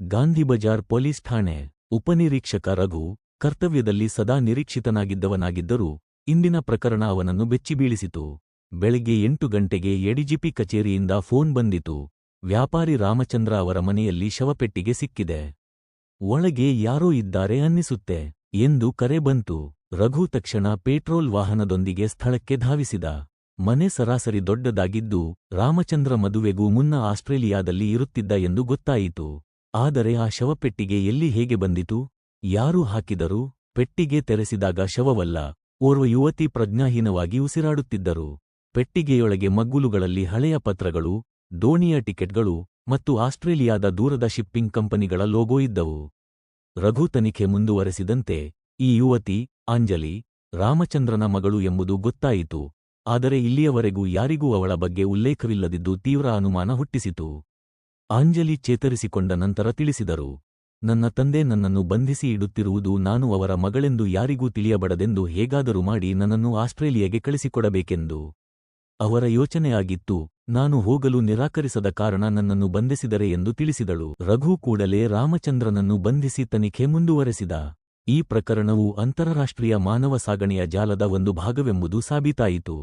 Gandhi Bazaar police ಠಾಣೆ ಉಪನಿರೀಕ್ಷಕ ರಘು ಕರ್ತವ್ಯದಲ್ಲಿ ಸದಾ ನಿರೀಕ್ಷಿತನಾಗಿದ್ದವನಾಗಿದ್ದರೂ ಇಂದಿನ ಪ್ರಕರಣ ಅವನನ್ನು ಬೆಚ್ಚಿಬೀಳಿಸಿತು. ಬೆಳಗ್ಗೆ ಎಂಟು ಗಂಟೆಗೆ ಎಡಿಜಿಪಿ ಕಚೇರಿಯಿಂದ ಫೋನ್ ಬಂದಿತು. ವ್ಯಾಪಾರಿ ರಾಮಚಂದ್ರ ಅವರ ಮನೆಯಲ್ಲಿ ಶವಪೆಟ್ಟಿಗೆ ಸಿಕ್ಕಿದೆ. ಒಳಗೆ ಯಾರೋ ಇದ್ದಾರೆ ಅನ್ನಿಸುತ್ತೆ ಎಂದು ಕರೆ ಬಂತು. ರಘು ತಕ್ಷಣ ಪೆಟ್ರೋಲ್ ವಾಹನದೊಂದಿಗೆ ಸ್ಥಳಕ್ಕೆ ಧಾವಿಸಿದ. ಮನೆ ಸರಾಸರಿ ದೊಡ್ಡದಾಗಿದ್ದು ರಾಮಚಂದ್ರ ಮದುವೆಗೂ ಮುನ್ನ ಆಸ್ಟ್ರೇಲಿಯಾದಲ್ಲಿ ಇರುತ್ತಿದ್ದ ಎಂದು ಗೊತ್ತಾಯಿತು. ಆದರೆ ಆ ಶವಪೆಟ್ಟಿಗೆ ಎಲ್ಲಿ ಹೇಗೆ ಬಂದಿತು? ಯಾರು ಹಾಕಿದರು? ಪೆಟ್ಟಿಗೆ ತೆರೆಸಿದಾಗ ಶವವಲ್ಲ? ಓರ್ವ ಯುವತಿ ಪ್ರಜ್ಞಾಹೀನವಾಗಿ ಉಸಿರಾಡುತ್ತಿದ್ದರು. ಪೆಟ್ಟಿಗೆಯೊಳಗೆ ಮಗ್ಗುಲುಗಳಲ್ಲಿ ಹಳೆಯ ಪತ್ರಗಳು, ದೋಣಿಯ ಟಿಕೆಟ್ಗಳು ಮತ್ತು ಆಸ್ಟ್ರೇಲಿಯಾದ ದೂರದ ಶಿಪ್ಪಿಂಗ್ ಕಂಪನಿಗಳ ಲೋಗೋ ಇದ್ದವು. ರಘು ತನಿಖೆ ಮುಂದುವರೆಸಿದಂತೆ, ಈ ಯುವತಿ, ಅಂಜಲಿ, ರಾಮಚಂದ್ರನ ಮಗಳು ಎಂಬುದು ಗೊತ್ತಾಯಿತು. ಆದರೆ ಇಲ್ಲಿಯವರೆಗೂ ಯಾರಿಗೂ ಅವಳ ಬಗ್ಗೆ ಉಲ್ಲೇಖವಿಲ್ಲದಿದ್ದು ತೀವ್ರ ಅನುಮಾನ ಹುಟ್ಟಿಸಿತು. ಅಂಜಲಿ ಚೇತರಿಸಿಕೊಂಡ ನಂತರ ತಿಳಿಸಿದರು, ನನ್ನ ತಂದೆ ನನ್ನನ್ನು ಬಂಧಿಸಿ ಇಡುತ್ತಿರುವುದು ನಾನು ಅವರ ಮಗಳೆಂದು ಯಾರಿಗೂ ತಿಳಿಯಬಡದೆಂದು ಹೇಗಾದರೂ ಮಾಡಿ ನನ್ನನ್ನು ಆಸ್ಟ್ರೇಲಿಯಾಗೆ ಕಳಿಸಿಕೊಡಬೇಕೆಂದು. ಅವರ ಯೋಚನೆಯಾಗಿತ್ತು ನಾನು ಹೋಗಲು ನಿರಾಕರಿಸದ ಕಾರಣ ನನ್ನನ್ನು ಬಂಧಿಸಿದರೆ ಎಂದು ತಿಳಿಸಿದಳು. ರಘು ಕೂಡಲೇ ರಾಮಚಂದ್ರನನ್ನು ಬಂಧಿಸಿ ತನಿಖೆ ಮುಂದುವರೆಸಿದ. ಈ ಪ್ರಕರಣವು ಅಂತಾರಾಷ್ಟ್ರೀಯ ಮಾನವ ಸಾಗಣೆಯ ಜಾಲದ ಒಂದು ಭಾಗವೆಂಬುದು ಸಾಬೀತಾಯಿತು.